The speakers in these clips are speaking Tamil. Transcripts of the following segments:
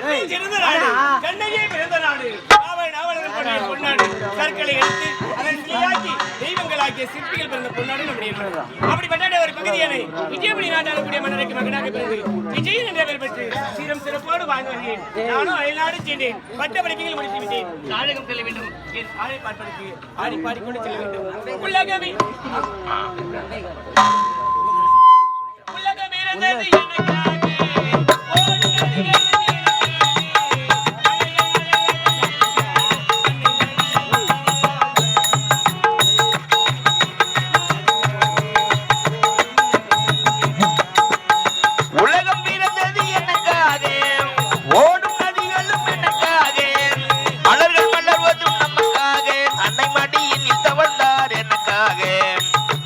சிறந்த நாடு. கண்ணையே பிறந்த நாடு. அவன் அவனதன் கொண்டே பொன்னாடு. கற்களை எடுத்து அதன் சிலையாக்கி தெய்வங்களாக்கிய சிற்பிகள் பிறந்த பொன்னாடு நம்முடைய நாடு. அப்படிப்பட்ட ஒரு பகுதியான விஜயபுரி நாட்டாளக்கூடிய மன்னருக்கு மகனாக பிறந்து விஜயன் என்ற பெயர் பெற்று சீரம் சிறப்போடு வாழ்ந்து வருகிறேன். நானும் அயல்நாடு சென்றேன். பட்ட படிப்புகள் முடித்து விட்டேன். நாடகம் செல்ல வேண்டும். என் ஆடை பார்ப்பதற்கு ஆடி பாடிக்கொண்டு செல்ல வேண்டும். உலகமே உலகம் இறந்தது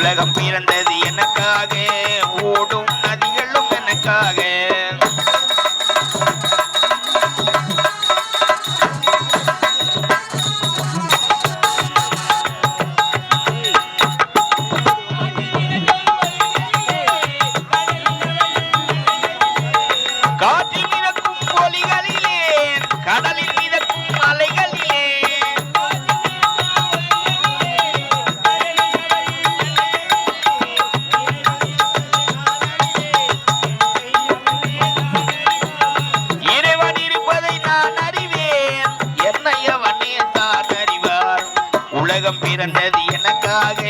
உலகம் பிறந்தது எனக்காக ஓடும் எனக்காக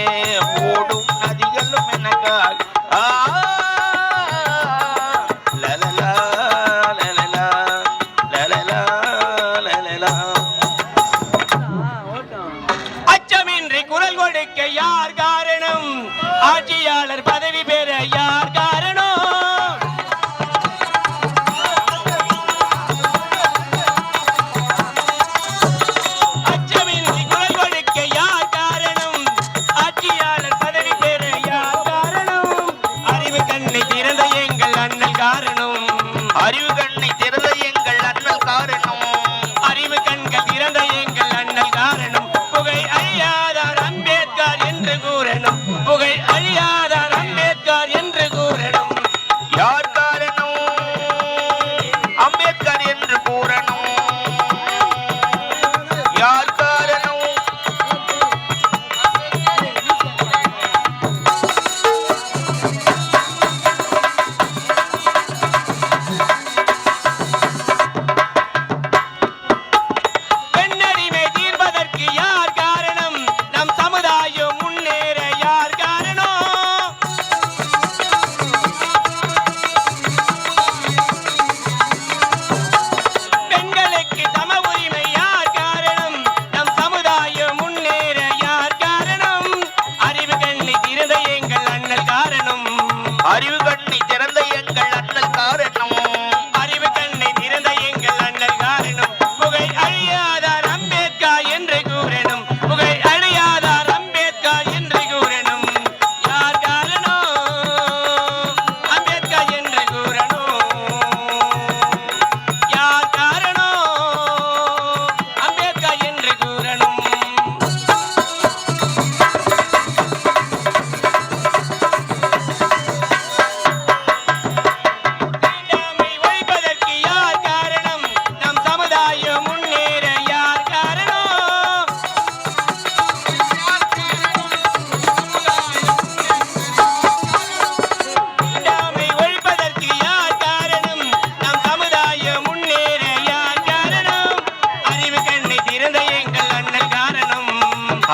அறிவு கண் நிஜ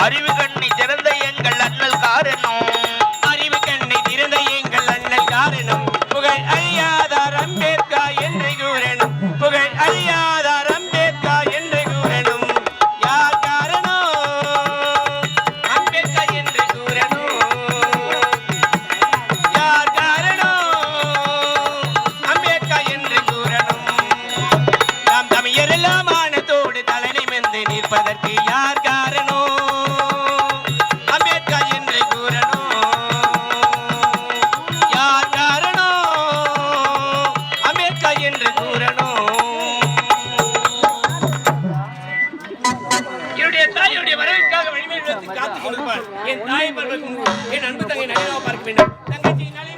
அறிவு கண்ணி திறந்த எங்கள் அண்ணல் காரணம். தாயை பார்க்க என் அன்பு தங்கை நயனாவை பார்க்க வேண்டும். தங்கச்சியினாலே